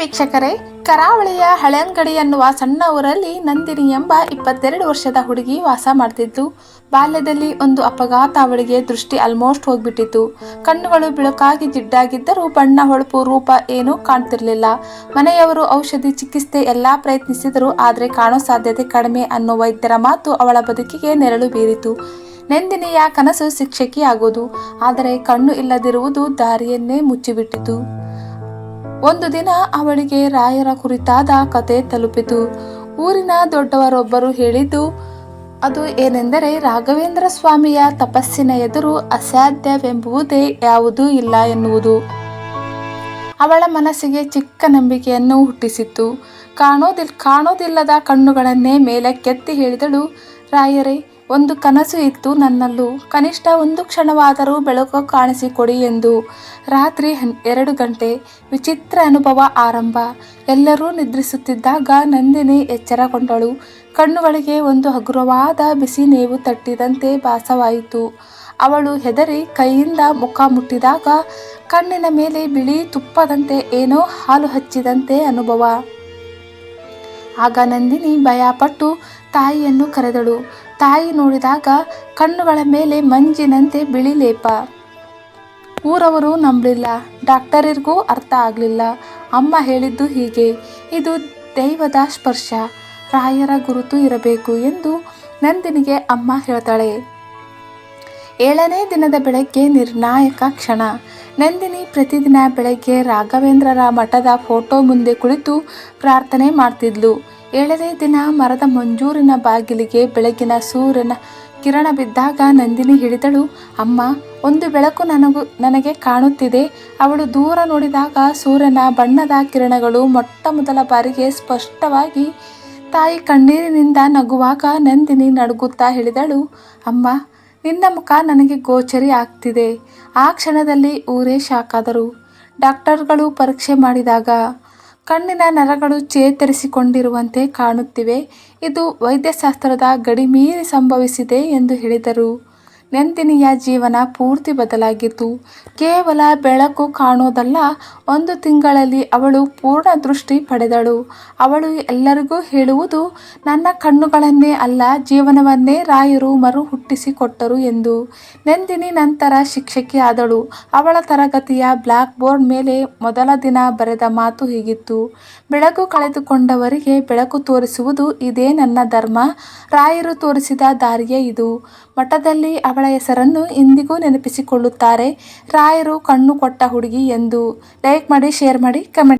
ವೀಕ್ಷಕರೇ, ಕರಾವಳಿಯ ಹಳೆಯಂಗಡಿ ಎನ್ನುವ ಸಣ್ಣ ಊರಲ್ಲಿ ನಂದಿನಿ ಎಂಬ ಇಪ್ಪತ್ತೆರಡು ವರ್ಷದ ಹುಡುಗಿ ವಾಸ ಮಾಡ್ತಿದ್ದು ಬಾಲ್ಯದಲ್ಲಿ ಒಂದು ಅಪಘಾತ ಅವಳಿಗೆ ದೃಷ್ಟಿ ಆಲ್ಮೋಸ್ಟ್ ಹೋಗ್ಬಿಟ್ಟಿತ್ತು. ಕಣ್ಣುಗಳು ಬಿಳುಕಾಗಿ ಜಿಡ್ಡಾಗಿದ್ದರೂ ಬಣ್ಣ ಹೊಳಪು ರೂಪ ಏನೂ ಕಾಣ್ತಿರ್ಲಿಲ್ಲ. ಮನೆಯವರು ಔಷಧಿ ಚಿಕಿತ್ಸೆ ಎಲ್ಲಾ ಪ್ರಯತ್ನಿಸಿದರು ಆದರೆ ಕಾಣೋ ಸಾಧ್ಯತೆ ಕಡಿಮೆ ಅನ್ನೋ ವೈದ್ಯರ ಮಾತು ಅವಳ ಬದುಕಿಗೆ ನೆರಳು ಬೀರಿತು. ನಂದಿನಿಯ ಕನಸು ಶಿಕ್ಷಕಿ ಆಗೋದು ಆದರೆ ಕಣ್ಣು ಇಲ್ಲದಿರುವುದು ದಾರಿಯನ್ನೇ ಮುಚ್ಚಿಬಿಟ್ಟಿತು. ಒಂದು ದಿನ ಅವಳಿಗೆ ರಾಯರ ಕುರಿತಾದ ಕತೆ ತಲುಪಿತು. ಊರಿನ ದೊಡ್ಡವರೊಬ್ಬರು ಹೇಳಿದ್ದು, ಅದು ಏನೆಂದರೆ ರಾಘವೇಂದ್ರ ಸ್ವಾಮಿಯ ತಪಸ್ಸಿನ ಎದುರು ಅಸಾಧ್ಯವೆಂಬುವುದೇ ಯಾವುದೂ ಇಲ್ಲ ಎನ್ನುವುದು. ಅವಳ ಮನಸ್ಸಿಗೆ ಚಿಕ್ಕ ನಂಬಿಕೆಯನ್ನು ಹುಟ್ಟಿಸಿತ್ತು. ಕಾಣೋದಿಲ್, ಕಾಣೋದಿಲ್ಲದ ಕಣ್ಣುಗಳನ್ನೇ ಮೇಲಕ್ಕೆತ್ತಿ ಹೇಳಿದಳು, ರಾಯರೇ, ಒಂದು ಕನಸು ಇತ್ತು ನನ್ನಲ್ಲೂ. ಕನಿಷ್ಠ ಒಂದು ಕ್ಷಣವಾದರೂ ಬೆಳಕು ಕಾಣಿಸಿಕೊಡಿ ಎಂದು. ರಾತ್ರಿ ಹನ್, ಎರಡು ಗಂಟೆ, ವಿಚಿತ್ರ ಅನುಭವ ಆರಂಭ. ಎಲ್ಲರೂ ನಿದ್ರಿಸುತ್ತಿದ್ದಾಗ ನಂದಿನಿ ಎಚ್ಚರಗೊಂಡಳು. ಕಣ್ಣುಗಳಿಗೆ ಒಂದು ಹಗುರವಾದ ಬಿಸಿ ನೇವು ತಟ್ಟಿದಂತೆ ಭಾಸವಾಯಿತು. ಅವಳು ಹೆದರಿ ಕೈಯಿಂದ ಮುಖ ಮುಟ್ಟಿದಾಗ ಕಣ್ಣಿನ ಮೇಲೆ ಬಿಳಿ ತುಪ್ಪದಂತೆ ಏನೋ ಹಾಲು ಹಚ್ಚಿದಂತೆ ಅನುಭವ. ಆಗ ನಂದಿನಿ ಭಯಪಟ್ಟು ತಾಯಿಯನ್ನು ಕರೆದಳು. ತಾಯಿ ನೋಡಿದಾಗ ಕಣ್ಣುಗಳ ಮೇಲೆ ಮಂಜಿನಂತೆ ಬಿಳಿ ಲೇಪ. ಊರವರು ನಂಬಲಿಲ್ಲ. ಡಾಕ್ಟರಿಗೂ ಅರ್ಥ ಆಗಲಿಲ್ಲ. ಅಮ್ಮ ಹೇಳಿದ್ದು ಹೀಗೆ. ಇದು ದೈವದ ಸ್ಪರ್ಶ. ರಾಯರ ಗುರುತು ಇರಬೇಕು ಎಂದು ನಂದಿನಿಗೆ ಅಮ್ಮ ಹೇಳ್ತಾಳೆ. ಏಳನೇ ದಿನದ ಬೆಳಗ್ಗೆ ನಿರ್ಣಾಯಕ ಕ್ಷಣ. ನಂದಿನಿ ಪ್ರತಿದಿನ ಬೆಳಗ್ಗೆ ರಾಘವೇಂದ್ರರ ಮಠದ ಫೋಟೋ ಮುಂದೆ ಕುಳಿತು ಪ್ರಾರ್ಥನೆ ಮಾಡ್ತಿದ್ಲು. ಏಳನೇ ದಿನ ಮರದ ಮಂಜೂರಿನ ಬಾಗಿಲಿಗೆ ಬೆಳಗಿನ ಸೂರ್ಯನ ಕಿರಣ ಬಿದ್ದಾಗ ನಂದಿನಿ ಹಿಡಿದಳು, ಅಮ್ಮ, ಒಂದು ಬೆಳಕು ನನಗೂ, ನನಗೆ ಕಾಣುತ್ತಿದೆ. ಅವಳು ದೂರ ನೋಡಿದಾಗ ಸೂರ್ಯನ ಬಣ್ಣದ ಕಿರಣಗಳು ಮೊಟ್ಟ ಮೊದಲ ಬಾರಿಗೆ ಸ್ಪಷ್ಟವಾಗಿ ತಾಯಿ ಕಣ್ಣೀರಿನಿಂದ ನಗುವಾಗ ನಂದಿನಿ ನಡುಗುತ್ತಾ ಹೇಳಿದಳು, ಅಮ್ಮ ನಿನ್ನ ಮುಖ ನನಗೆ ಗೋಚರಿ ಆಗ್ತಿದೆ. ಆ ಕ್ಷಣದಲ್ಲಿ ಊರೇ ಶಾಕಾದರು. ಡಾಕ್ಟರ್ಗಳು ಪರೀಕ್ಷೆ ಮಾಡಿದಾಗ ಕಣ್ಣಿನ ನರಗಳು ಚೇತರಿಸಿಕೊಂಡಿರುವಂತೆ ಕಾಣುತ್ತಿವೆ. ಇದು ವೈದ್ಯಶಾಸ್ತ್ರದ ಗಡಿಮೀರಿ ಸಂಭವಿಸಿದೆ ಎಂದು ಹೇಳಿದರು. ನಂದಿನಿಯ ಜೀವನ ಪೂರ್ತಿ ಬದಲಾಗಿತ್ತು. ಕೇವಲ ಬೆಳಕು ಕಾಣೋದಲ್ಲ, ಒಂದು ತಿಂಗಳಲ್ಲಿ ಅವಳು ಪೂರ್ಣ ದೃಷ್ಟಿ ಪಡೆದಳು. ಅವಳು ಎಲ್ಲರಿಗೂ ಹೇಳುವುದು, ನನ್ನ ಕಣ್ಣುಗಳನ್ನೇ ಅಲ್ಲ, ಜೀವನವನ್ನೇ ರಾಯರು ಮರು ಹುಟ್ಟಿಸಿಕೊಟ್ಟರು ಎಂದು. ನಂದಿನಿ ನಂತರ ಶಿಕ್ಷಕಿ ಆದಳು. ಅವಳ ತರಗತಿಯ ಬ್ಲ್ಯಾಕ್ ಬೋರ್ಡ್ ಮೇಲೆ ಮೊದಲ ದಿನ ಬರೆದ ಮಾತು ಹೀಗಿತ್ತು. ಬೆಳಕು ಕಳೆದುಕೊಂಡವರಿಗೆ ಬೆಳಕು ತೋರಿಸುವುದು ಇದೇ ನನ್ನ ಧರ್ಮ. ರಾಯರು ತೋರಿಸಿದ ದಾರಿಯೇ ಇದು. ಮಠದಲ್ಲಿ ಹೆಸರನ್ನು ಇಂದಿಗೂ ನೆನಪಿಸಿಕೊಳ್ಳುತ್ತಾರೆ. ರಾಯರು ಕಣ್ಣು ಕೊಟ್ಟ ಹುಡುಗಿ ಎಂದು ಲೈಕ್ ಮಾಡಿ ಶೇರ್ ಮಾಡಿ ಕಮೆಂಟ್